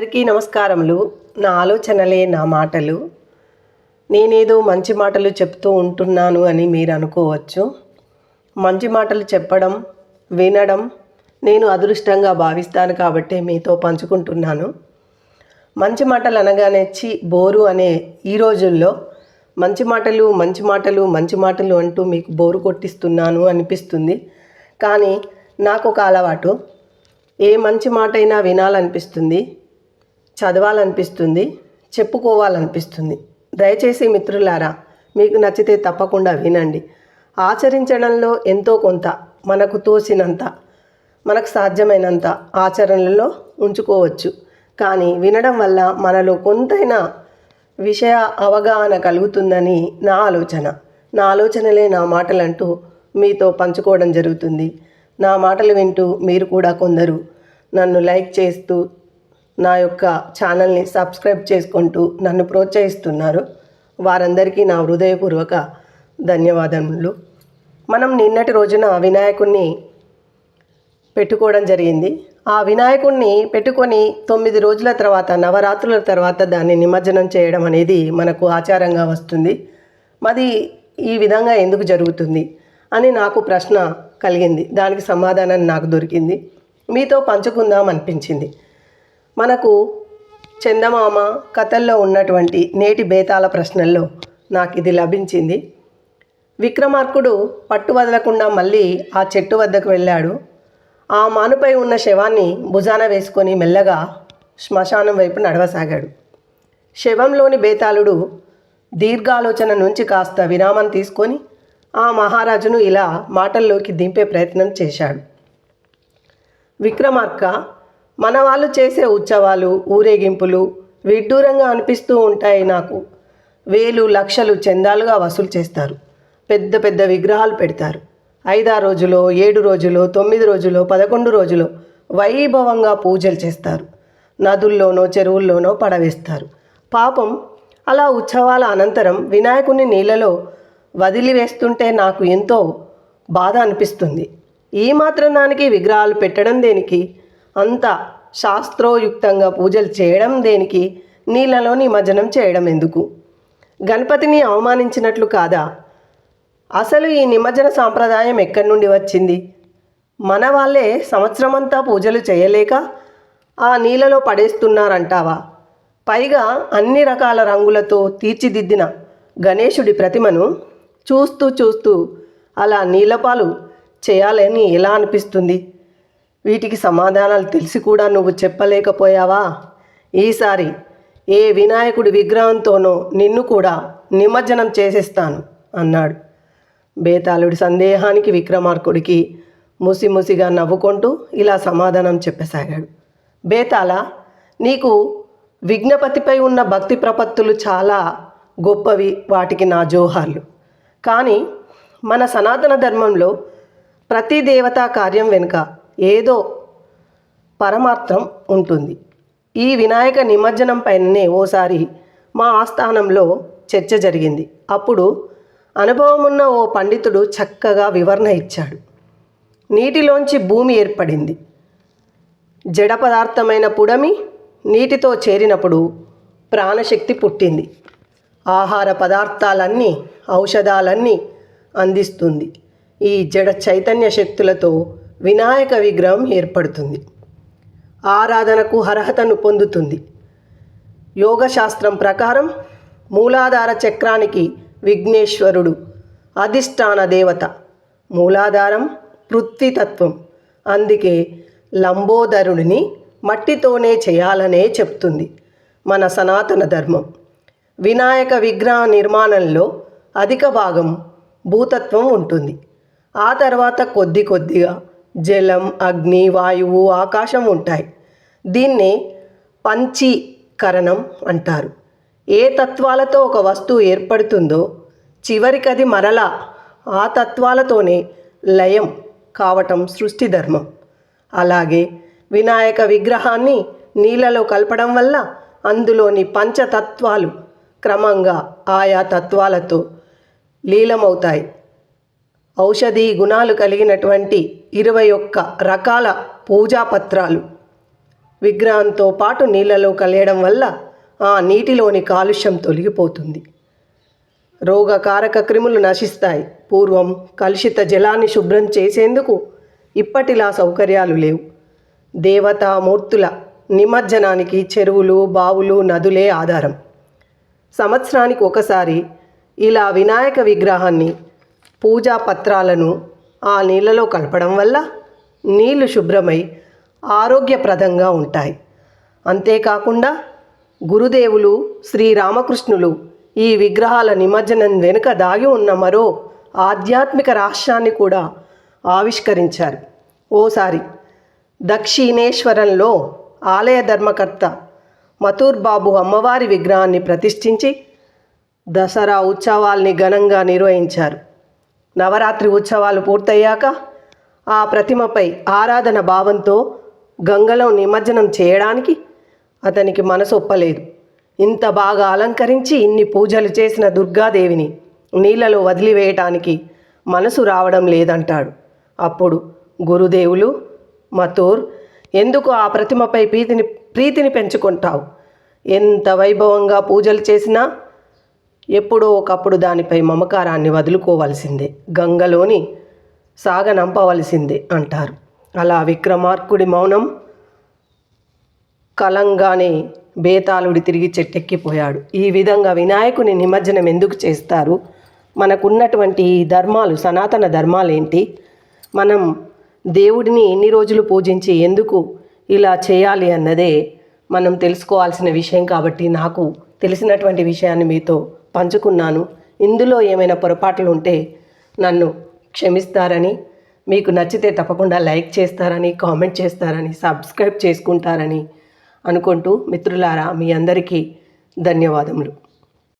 అందరికీ నమస్కారములు. నా ఆలోచనలే నా మాటలు. నేనేదో మంచి మాటలు చెప్తూ ఉంటున్నాను అని మీరు అనుకోవచ్చు. మంచి మాటలు చెప్పడం వినడం నేను అదృష్టంగా భావిస్తాను కాబట్టి మీతో పంచుకుంటున్నాను. మంచి మాటలు అనగానే చి బోరు అనే ఈ రోజుల్లో మంచి మాటలు మంచి మాటలు మంచి మాటలు అంటూ మీకు బోరు కొట్టిస్తున్నాను అనిపిస్తుంది. కానీ నాకు ఒక అలవాటు. ఏ మంచి మాట అయినా వినాలనిపిస్తుంది. చదవాలనిపిస్తుంది చెప్పుకోవాలనిపిస్తుంది. దయచేసి మిత్రులారా మీకు నచ్చితే తప్పకుండా వినండి. ఆచరించడంలో ఎంతో కొంత మనకు తోసినంత మనకు సాధ్యమైనంత ఆచరణలో ఉంచుకోవచ్చు. కానీ వినడం వల్ల మనలో కొంతైనా విషయ అవగాహన కలుగుతుందని నా ఆలోచన. నా ఆలోచనలే నా మాటలంటూ మీతో పంచుకోవడం జరుగుతుంది. నా మాటలు వింటూ మీరు కూడా కొందరు నన్ను లైక్ చేస్తూ నా యొక్క ఛానల్ని సబ్స్క్రైబ్ చేసుకుంటూ నన్ను ప్రోత్సహిస్తున్నారు. వారందరికీ నా హృదయపూర్వక ధన్యవాదములు. మనం నిన్నటి రోజున వినాయకుడిని పెట్టుకోవడం జరిగింది. ఆ వినాయకుడిని పెట్టుకొని తొమ్మిది రోజుల తర్వాత నవరాత్రుల తర్వాత దాన్ని నిమజ్జనం చేయడం అనేది మనకు ఆచారంగా వస్తుంది. మరి ఈ విధంగా ఎందుకు జరుగుతుంది అని నాకు ప్రశ్న కలిగింది. దానికి సమాధానం నాకు దొరికింది. మీతో పంచుకుందాం అనిపించింది. మనకు చందమామ కథల్లో ఉన్నటువంటి నేటి బేతాల ప్రశ్నల్లో నాకు ఇది లభించింది. విక్రమార్కుడు పట్టు వదలకుండా మళ్ళీ ఆ చెట్టు వద్దకు వెళ్ళాడు. ఆ మానుపై ఉన్న శవాన్ని భుజాన వేసుకొని మెల్లగా శ్మశానం వైపు నడవసాగాడు. శవంలోని బేతాళుడు దీర్ఘాలోచన నుంచి కాస్త విరామం తీసుకొని ఆ మహారాజును ఇలా మాటల్లోకి దింపే ప్రయత్నం చేశాడు. విక్రమార్క మన వాళ్ళు చేసే ఉత్సవాలు ఊరేగింపులు విడ్డూరంగా అనిపిస్తూ ఉంటాయి నాకు. వేలు లక్షలు చందాలుగా వసూలు చేస్తారు. పెద్ద పెద్ద విగ్రహాలు పెడతారు. ఐదారు రోజులో ఏడు రోజులో తొమ్మిది రోజులో పదకొండు రోజులో వైభవంగా పూజలు చేస్తారు. నదుల్లోనో చెరువుల్లోనో పడవేస్తారు. పాపం అలా ఉత్సవాల అనంతరం వినాయకుని నీళ్ళలో వదిలివేస్తుంటే నాకు ఎంతో బాధ అనిపిస్తుంది. ఈ మాత్రం దానికి విగ్రహాలు పెట్టడం దేనికి? అంత శాస్త్రోయుక్తంగా పూజలు చేయడం దేనికి? నీళ్ళలో నిమజ్జనం చేయడం ఎందుకు? గణపతిని అవమానించినట్లు కాదా? అసలు ఈ నిమజ్జన సాంప్రదాయం ఎక్కడి నుండి వచ్చింది? మన వాళ్ళే సంవత్సరమంతా పూజలు చేయలేక ఆ నీళ్ళలో పడేస్తున్నారంటావా? పైగా అన్ని రకాల రంగులతో తీర్చిదిద్దిన గణేశుడి ప్రతిమను చూస్తూ చూస్తూ అలా నీళ్ళపాలు చేయాలని ఎలా అనిపిస్తుంది? వీటికి సమాధానాలు తెలిసి కూడా నువ్వు చెప్పలేకపోయావా? ఈసారి ఏ వినాయకుడి విగ్రహంతోనో నిన్ను కూడా నిమజ్జనం చేసేస్తాను అన్నాడు. బేతాళుడి సందేహానికి విక్రమార్కుడికి ముసిముసిగా నవ్వుకుంటూ ఇలా సమాధానం చెప్పసాగాడు. బేతాళ నీకు విఘ్నపతిపై ఉన్న భక్తి ప్రపత్తులు చాలా గొప్పవి వాటికి నా జోహార్లు. కానీ మన సనాతన ధర్మంలో ప్రతి దేవతా కార్యం వెనుక ఏదో పరమార్థం ఉంటుంది. ఈ వినాయక నిమజ్జనం పైననే ఓసారి మా ఆస్థానంలో చర్చ జరిగింది. అప్పుడు అనుభవం ఉన్న ఓ పండితుడు చక్కగా వివరణ ఇచ్చాడు. నీటిలోంచి భూమి ఏర్పడింది. జడ పదార్థమైన పుడమి నీటితో చేరినప్పుడు ప్రాణశక్తి పుట్టింది. ఆహార పదార్థాలన్నీ ఔషధాలన్నీ అందిస్తుంది. ఈ జడ చైతన్య శక్తులతో వినాయక విగ్రహం ఏర్పడుతుంది. ఆరాధనకు అర్హతను పొందుతుంది. యోగశాస్త్రం ప్రకారం మూలాధార చక్రానికి విఘ్నేశ్వరుడు అధిష్టాన దేవత. మూలాధారం పృథ్వీతత్వం. అందుకే లంబోదరుడిని మట్టితోనే చేయాలనే చెప్తుంది మన సనాతన ధర్మం. వినాయక విగ్రహ నిర్మాణంలో అధిక భాగం భూతత్వం ఉంటుంది. ఆ తర్వాత కొద్ది కొద్దిగా జలం అగ్ని వాయువు ఆకాశం ఉంటాయి. దీన్నే పంచీకరణం అంటారు. ఏ తత్వాలతో ఒక వస్తువు ఏర్పడుతుందో చివరికది మరలా ఆ తత్వాలతోనే లయం కావటం సృష్టి ధర్మం. అలాగే వినాయక విగ్రహాన్ని నీళ్ళలో కలపడం వల్ల అందులోని పంచతత్వాలు క్రమంగా ఆయా తత్వాలతో లీలమవుతాయి. ఔషధీ గుణాలు కలిగినటువంటి ఇరవై ఒక్క రకాల పూజా పత్రాలు విగ్రహంతో పాటు నీళ్ళలో కలియడం వల్ల ఆ నీటిలోని కాలుష్యం తొలగిపోతుంది. రోగకారక క్రిములు నశిస్తాయి. పూర్వం కలుషిత జలాన్ని శుభ్రం చేసేందుకు ఇప్పటిలా సౌకర్యాలు లేవు. దేవతామూర్తుల నిమజ్జనానికి చెరువులు బావులు నదులే ఆధారం. సంవత్సరానికి ఒకసారి ఇలా వినాయక విగ్రహాన్ని పూజా పత్రాలను ఆ నీళ్ళలో కలపడం వల్ల నీళ్ళు శుభ్రమై ఆరోగ్యప్రదంగా ఉంటాయి. అంతేకాకుండా గురుదేవులు శ్రీరామకృష్ణులు ఈ విగ్రహాల నిమజ్జనం వెనుక దాగి ఉన్న మరో ఆధ్యాత్మిక రహస్యాన్ని కూడా ఆవిష్కరించారు. ఓసారి దక్షిణేశ్వరంలో ఆలయ ధర్మకర్త మథూర్ బాబు అమ్మవారి విగ్రహాన్ని ప్రతిష్ఠించి దసరా ఉత్సవాల్ని ఘనంగా నిర్వహించారు. నవరాత్రి ఉత్సవాలు పూర్తయ్యాక ఆ ప్రతిమపై ఆరాధన భావంతో గంగలో నిమజ్జనం చేయడానికి అతనికి మనసు ఒప్పలేదు. ఇంత బాగా అలంకరించి ఇన్ని పూజలు చేసిన దుర్గాదేవిని నీళ్ళలో వదిలివేయటానికి మనసు రావడం లేదంటాడు. అప్పుడు గురుదేవులు మతూర్ ఎందుకు ఆ ప్రతిమపై ప్రీతిని ప్రీతిని పెంచుకుంటావు? ఎంత వైభవంగా పూజలు చేసినా ఎప్పుడో ఒకప్పుడు దానిపై మమకారాన్ని వదులుకోవలసిందే. గంగలోని సాగనంపవలసిందే అంటారు. అలా విక్రమార్కుడి మౌనం కలంగానే బేతాళుడి తిరిగి చెట్టెక్కిపోయాడు. ఈ విధంగా వినాయకుని నిమజ్జనం ఎందుకు చేస్తారు? మనకున్నటువంటి ఈ ధర్మాలు సనాతన ధర్మాలు ఏంటి మనం దేవుడిని ఎన్ని రోజులు పూజించి ఎందుకు ఇలా చేయాలి అన్నదే మనం తెలుసుకోవాల్సిన విషయం కాబట్టి నాకు తెలిసినటువంటి విషయాన్ని మీతో పంచుకున్నాను. ఇందులో ఏమైనా పొరపాట్లు ఉంటే నన్ను క్షమిస్తారని మీకు నచ్చితే తప్పకుండా లైక్ చేస్తారని కామెంట్ చేస్తారని సబ్స్క్రైబ్ చేసుకుంటారని అనుకుంటూ మిత్రులారా మీ అందరికీ ధన్యవాదములు.